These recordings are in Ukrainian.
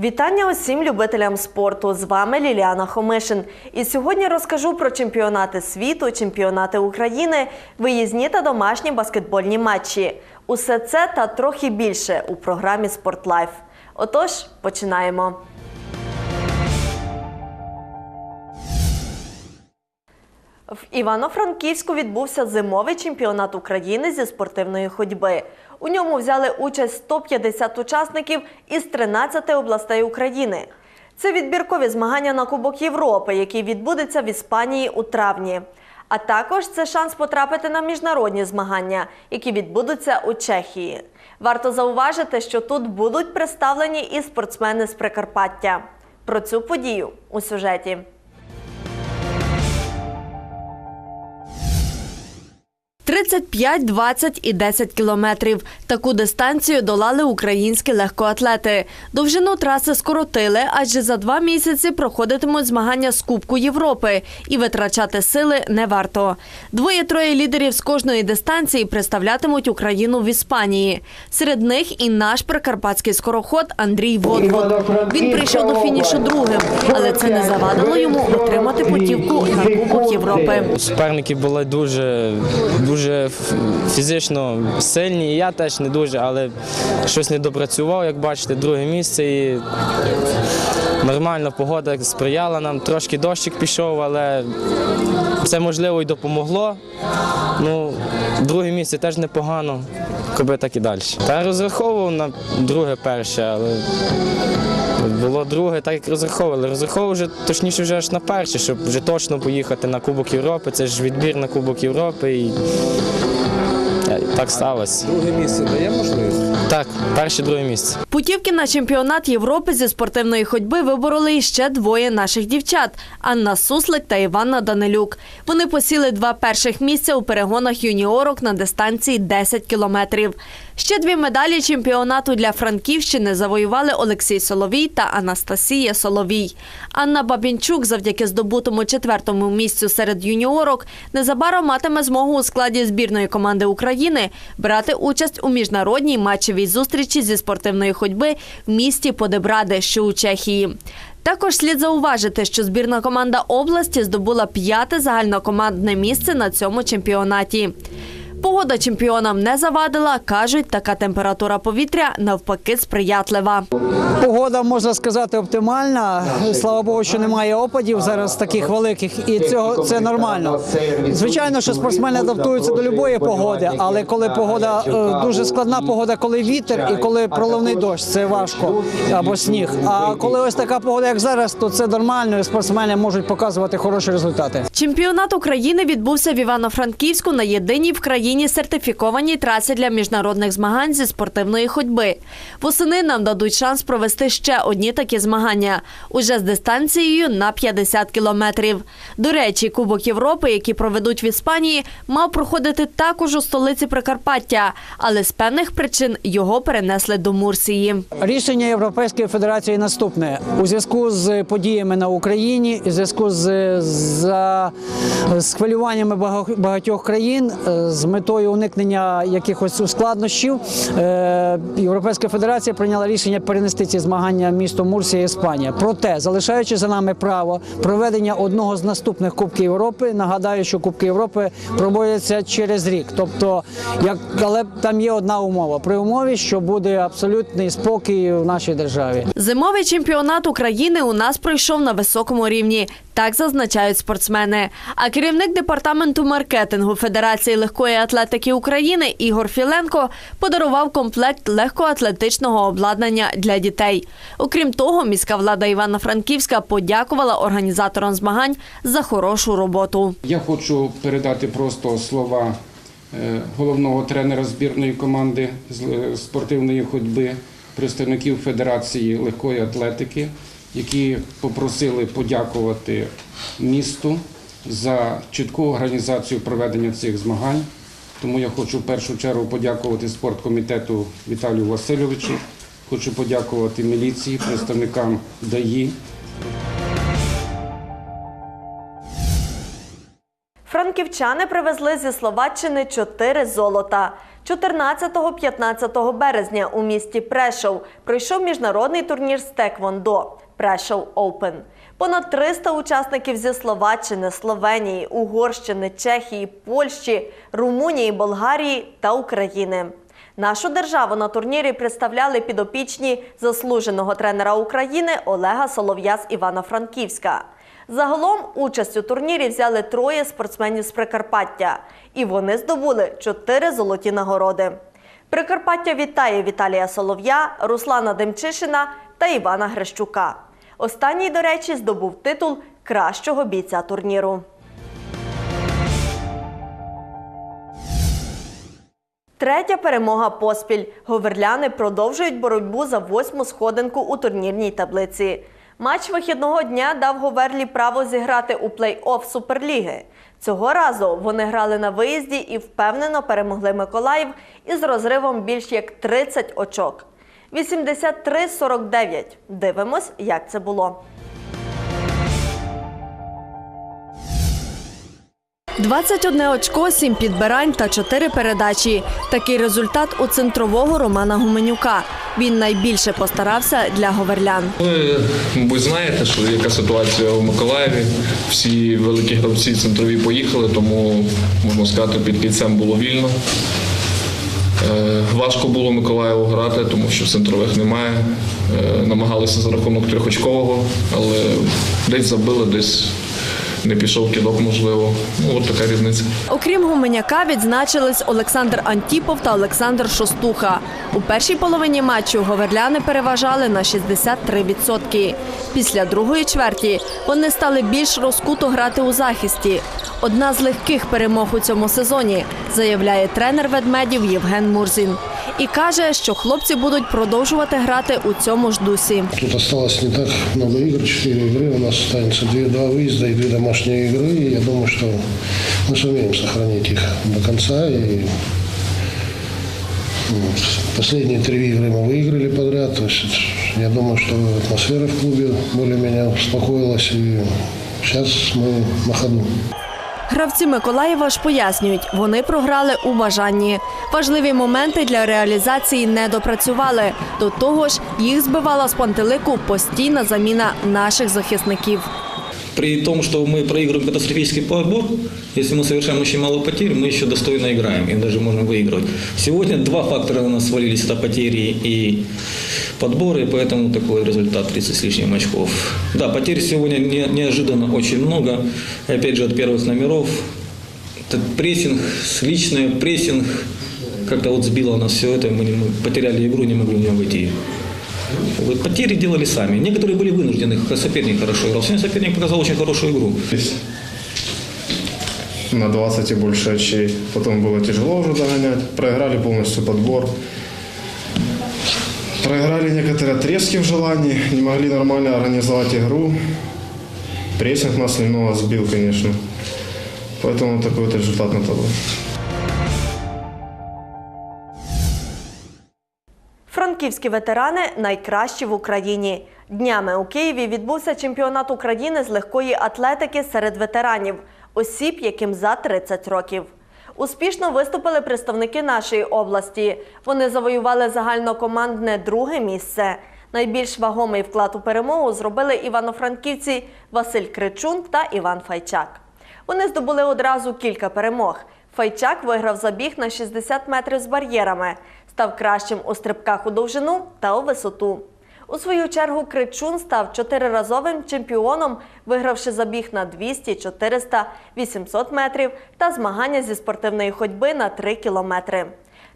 Вітання усім любителям спорту. З вами Ліліана Хомишин. І сьогодні розкажу про чемпіонати світу, чемпіонати України, виїзні та домашні баскетбольні матчі. Усе це та трохи більше у програмі Спортлайф. Отож, починаємо. В Івано-Франківську відбувся зимовий чемпіонат України зі спортивної ходьби. У ньому взяли участь 150 учасників із 13 областей України. Це відбіркові змагання на Кубок Європи, який відбудеться в Іспанії у травні. А також це шанс потрапити на міжнародні змагання, які відбудуться у Чехії. Варто зауважити, що тут будуть представлені і спортсмени з Прикарпаття. Про цю подію у сюжеті. «35, 20 і 10 кілометрів. Таку дистанцію долали українські легкоатлети. Довжину траси скоротили, адже за два місяці проходитимуть змагання з Кубку Європи і витрачати сили не варто. Двоє-троє лідерів з кожної дистанції представлятимуть Україну в Іспанії. Серед них і наш прикарпатський скороход Андрій Водвод. Він прийшов до фінішу другим, але це не завадило йому отримати путівку на Кубок Європи. Суперники були дуже, дуже ф- фізично сильні. І я теж не дуже, але щось не допрацював, як бачите, друге місце. І нормальна погода сприяла нам. Трошки дощик пішов, але це можливо і допомогло. Ну, друге місце теж непогано, коби так і далі. Та розраховував на друге перше, але було друге, так як розраховували. Розраховували вже точніше вже аж на перше, щоб вже точно поїхати на Кубок Європи. Це ж відбір на Кубок Європи і е, так сталося. Друге місце дає можливість? Так, перше, друге місце. Путівки на чемпіонат Європи зі спортивної ходьби вибороли іще двоє наших дівчат Анна Суслик та Іванна Данилюк. Вони посіли два перших місця у перегонах юніорок на дистанції 10 кілометрів. Ще дві медалі чемпіонату для Франківщини завоювали Олексій Соловій та Анастасія Соловій. Анна Бабінчук завдяки здобутому четвертому місцю серед юніорок незабаром матиме змогу у складі збірної команди України брати участь у міжнародній матчевій зустрічі зі спортивної ходьби в місті Подебраде, що у Чехії. Також слід зауважити, що збірна команда області здобула п'яте загальнокомандне місце на цьому чемпіонаті. Погода чемпіонам не завадила, кажуть, така температура повітря навпаки сприятлива. Погода можна сказати оптимальна. Слава Богу, що немає опадів зараз таких великих, і цього це нормально. Звичайно, що спортсмени адаптуються до будь-якої погоди, але коли погода е, дуже складна погода, коли вітер і коли проливний дощ, це важко або сніг. А коли ось така погода, як зараз, то це нормально. і Спортсмени можуть показувати хороші результати. Чемпіонат України відбувся в Івано-Франківську на єдиній в країні сертифікованій трасі для міжнародних змагань зі спортивної ходьби. Восени нам дадуть шанс провести ще одні такі змагання уже з дистанцією на 50 кілометрів. До речі, Кубок Європи, який проведуть в Іспанії, мав проходити також у столиці Прикарпаття, але з певних причин його перенесли до Мурсії. Рішення Європейської Федерації наступне у зв'язку з подіями на Україні, у зв'язку з, за, з хвилюваннями багатьох країн, е, з метою уникнення якихось ускладнощів. е, Європейська Федерація прийняла рішення перенести ці змагання місто Мурсія, Іспанія. Проте, залишаючи за нами право проведення одного з наступних Кубків Європи, нагадаю, що Кубки Європи проводяться через рік. Тобто, як але там є одна умова при умові, що буде абсолютний спокій в нашій державі. Зимовий чемпіонат України у нас пройшов на високому рівні. Так зазначають спортсмени. А керівник департаменту маркетингу Федерації легкої атлетики України Ігор Філенко подарував комплект легкоатлетичного обладнання для дітей. Окрім того, міська влада Івано-Франківська подякувала організаторам змагань за хорошу роботу. Я хочу передати просто слова е, головного тренера збірної команди е, спортивної ходьби, представників Федерації легкої атлетики, які попросили подякувати місту за чітку організацію проведення цих змагань. Тому я хочу в першу чергу подякувати спорткомітету Віталію Васильовичу, хочу подякувати міліції, представникам ДАІ, Франківчани привезли зі Словаччини чотири золота. 14-15 березня у місті Прешов пройшов міжнародний турнір з Теквондо Прешов Оупен. Понад 300 учасників зі Словаччини, Словенії, Угорщини, Чехії, Польщі, Румунії, Болгарії та України. Нашу державу на турнірі представляли підопічні заслуженого тренера України Олега Солов'я з Івано-Франківська. Загалом участь у турнірі взяли троє спортсменів з Прикарпаття, і вони здобули чотири золоті нагороди. Прикарпаття вітає Віталія Солов'я, Руслана Демчишина та Івана Грещука. Останній, до речі, здобув титул кращого бійця турніру. Третя перемога поспіль. Говерляни продовжують боротьбу за восьму сходинку у турнірній таблиці. Матч вихідного дня дав Говерлі право зіграти у плей-офф Суперліги. Цього разу вони грали на виїзді і впевнено перемогли Миколаїв із розривом більш як 30 очок. 83-49. Дивимось, як це було. 21 очко, 7 підбирань та 4 передачі. Такий результат у центрового Романа Гуменюка. Він найбільше постарався для говерлян. Ви, мабуть, знаєте, що яка ситуація у Миколаєві. Всі великі гравці центрові поїхали, тому можна сказати, під кільцем було вільно. Е, Важко було Миколаєву грати, тому що центрових немає. Е, Намагалися за рахунок трьохочкового, але десь забили, десь не пішов кидок, можливо. Ну, от така різниця. Окрім Гуменяка, відзначились Олександр Антіпов та Олександр Шостуха. У першій половині матчу говерляни переважали на 63%. Після другої чверті вони стали більш розкуто грати у захисті. Одна з легких перемог у цьому сезоні, заявляє тренер ведмедів Євген Мурзін І каже, що хлопці будуть продовжувати грати у цьому ж дусі. Тут осталось не так много игр, 4 игры. У нас останется 2, два выезда и 2 домашние игры. И я думаю, что мы сумеем сохранить их до конца. И м, последние три игры мы выиграли подряд. То есть я думаю, что атмосфера в клубе более-менее успокоилась. И сейчас мы на ходу. Гравці Миколаєва ж пояснюють, вони програли у бажанні. Важливі моменти для реалізації не допрацювали. До того ж, їх збивала з пантелику постійна заміна наших захисників. При том, что мы проигрываем катастрофический подбор, если мы совершаем очень мало потерь, мы еще достойно играем и даже можем выигрывать. Сегодня два фактора у нас свалились, это потери и подборы, поэтому такой результат 30 с лишним очков. Да, потерь сегодня не- неожиданно очень много, И опять же от первых номеров. Это прессинг, личный прессинг, как-то вот сбило нас все это, мы, не- мы потеряли игру, не могли в нее войти. Вот потери делали сами. Некоторые были вынуждены, соперник хорошо играл. Сегодня соперник показал очень хорошую игру. на 20 и больше очей. Потом было тяжело уже догонять. Проиграли полностью подбор. Проиграли некоторые отрезки в желании. Не могли нормально организовать игру. Прессинг нас немного сбил, конечно. Поэтому такой вот результат на табло. Франківські ветерани найкращі в Україні. Днями у Києві відбувся чемпіонат України з легкої атлетики серед ветеранів, осіб, яким за 30 років. Успішно виступили представники нашої області. Вони завоювали загальнокомандне друге місце. Найбільш вагомий вклад у перемогу зробили івано-франківці Василь Кричун та Іван Файчак. Вони здобули одразу кілька перемог. Файчак виграв забіг на 60 метрів з бар'єрами, став кращим у стрибках у довжину та у висоту. У свою чергу Кричун став чотириразовим чемпіоном, вигравши забіг на 200, 400, 800 метрів та змагання зі спортивної ходьби на 3 кілометри.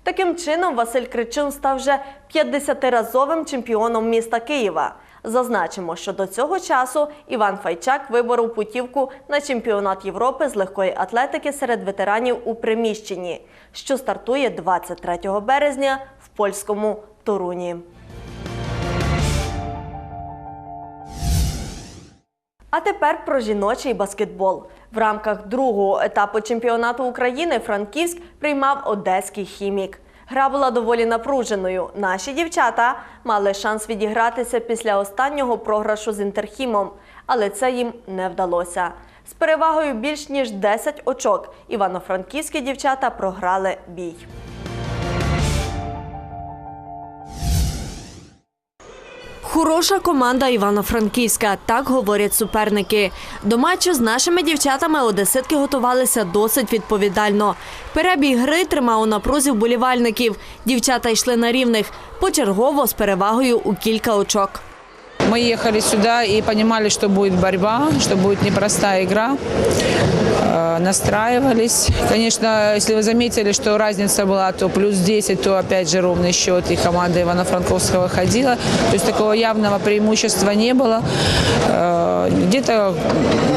Таким чином, Василь Кричун став вже 50-разовим чемпіоном міста Києва. Зазначимо, що до цього часу Іван Файчак виборов путівку на чемпіонат Європи з легкої атлетики серед ветеранів у приміщенні, що стартує 23 березня в польському Торуні. А тепер про жіночий баскетбол. В рамках другого етапу чемпіонату України Франківськ приймав одеський хімік. Гра була доволі напруженою. Наші дівчата мали шанс відігратися після останнього програшу з інтерхімом, але це їм не вдалося. З перевагою більш ніж 10 очок івано-франківські дівчата програли бій. Хороша команда Івано-Франківська, так говорять суперники. До матчу з нашими дівчатами одеситки готувалися досить відповідально. Перебіг гри тримав у напрузі вболівальників. Дівчата йшли на рівних, почергово з перевагою у кілька очок. Мы ехали сюда и понимали, что будет борьба, что будет непростая игра. Э, Настраивались. Конечно, если вы заметили, что разница была то плюс 10, то опять же ровный счет, и команда Ивано-Франковского ходила. То есть такого явного преимущества не было. Э, Где-то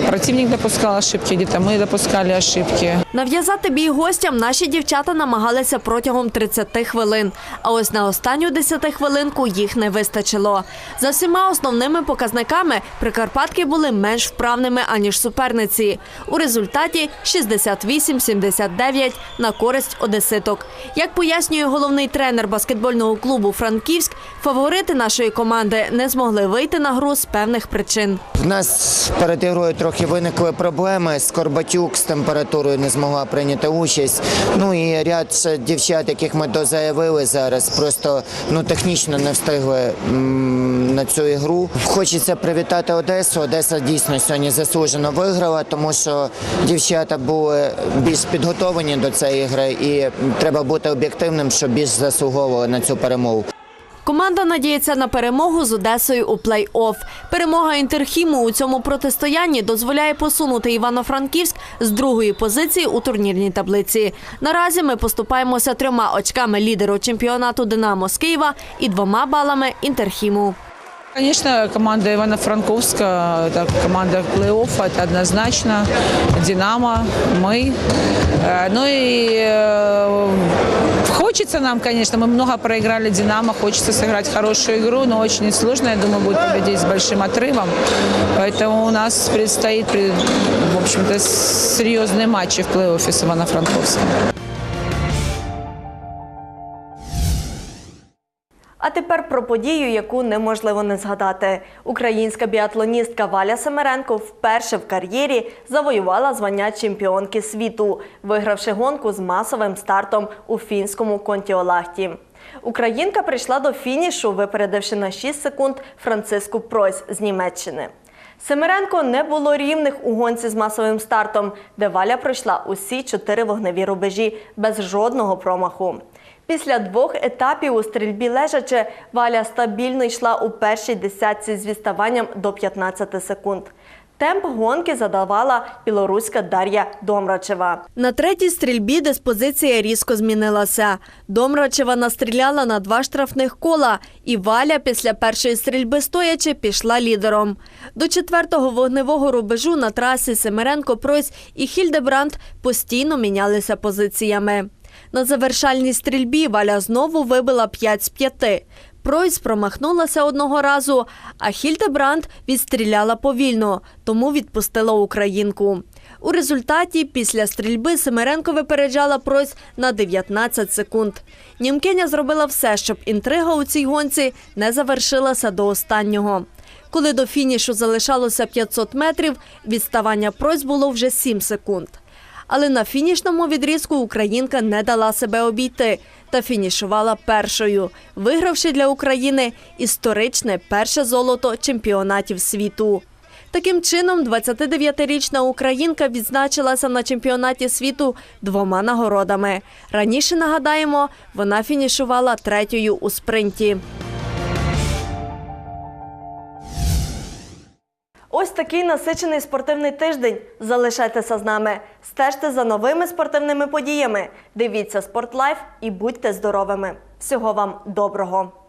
противник допускал ошибки, где-то мы допускали ошибки. Нав'язати бій гостям наші дівчата намагалися протягом 30 хвилин. А ось на останню 10 хвилинку їх не вистачило. За всіма основними показниками прикарпатки були менш вправними, аніж суперниці. У результаті 68-79 на користь одеситок. Як пояснює головний тренер баскетбольного клубу Франківськ, фаворити нашої команди не змогли вийти на гру з певних причин. В нас перед ігрою трохи виникли проблеми. Скорбатюк з температурою не змогла прийняти участь. Ну і ряд дівчат, яких ми дозаявили зараз, просто ну технічно не встигли на цю ігру. Хочеться привітати Одесу. Одеса дійсно сьогодні заслужено виграла, тому що дівчата були більш підготовлені до цієї гри, і треба бути об'єктивним, що більш заслуговували на цю перемогу. Команда надіється на перемогу з Одесою у плей-офф. Перемога Інтерхіму у цьому протистоянні дозволяє посунути Івано-Франківськ з другої позиції у турнірній таблиці. Наразі ми поступаємося трьома очками лідеру чемпіонату Динамо з Києва і двома балами Інтерхіму. Конечно, команда Ивано-Франковска, это команда плей-оффа, это однозначно. Динамо, мы. Э, Ну и э, хочется нам, конечно, мы много проиграли Динамо, хочется сыграть хорошую игру, но очень сложно, я думаю, будет победить с большим отрывом. Поэтому у нас предстоит, пред- в общем-то, серьезные матчи в плей-оффе с Ивано-Франковском. А тепер про подію, яку неможливо не згадати. Українська біатлоністка Валя Семеренко вперше в кар'єрі завоювала звання чемпіонки світу, вигравши гонку з масовим стартом у фінському Контіолахті. Українка прийшла до фінішу, випередивши на 6 секунд Франциску Пройс з Німеччини. Семеренко не було рівних у гонці з масовим стартом, де Валя пройшла усі чотири вогневі рубежі без жодного промаху. Після двох етапів у стрільбі лежачи Валя стабільно йшла у першій десятці з відставанням до 15 секунд. Темп гонки задавала білоруська Дар'я Домрачева. На третій стрільбі диспозиція різко змінилася. Домрачева настріляла на два штрафних кола, і Валя після першої стрільби стоячи пішла лідером. До четвертого вогневого рубежу на трасі Семеренко Пройс і Хільдебранд постійно мінялися позиціями. На завершальній стрільбі Валя знову вибила 5 з 5. Пройс промахнулася одного разу, а Хільдебранд відстріляла повільно, тому відпустила українку. У результаті після стрільби Семеренко випереджала Пройс на 19 секунд. Німкеня зробила все, щоб інтрига у цій гонці не завершилася до останнього. Коли до фінішу залишалося 500 метрів, відставання Пройс було вже 7 секунд. Але на фінішному відрізку українка не дала себе обійти та фінішувала першою, вигравши для України історичне перше золото чемпіонатів світу. Таким чином, 29-річна українка відзначилася на чемпіонаті світу двома нагородами. Раніше нагадаємо, вона фінішувала третьою у спринті. Такий насичений спортивний тиждень. Залишайтеся з нами. Стежте за новими спортивними подіями. Дивіться Спортлайф і будьте здоровими. Всього вам доброго!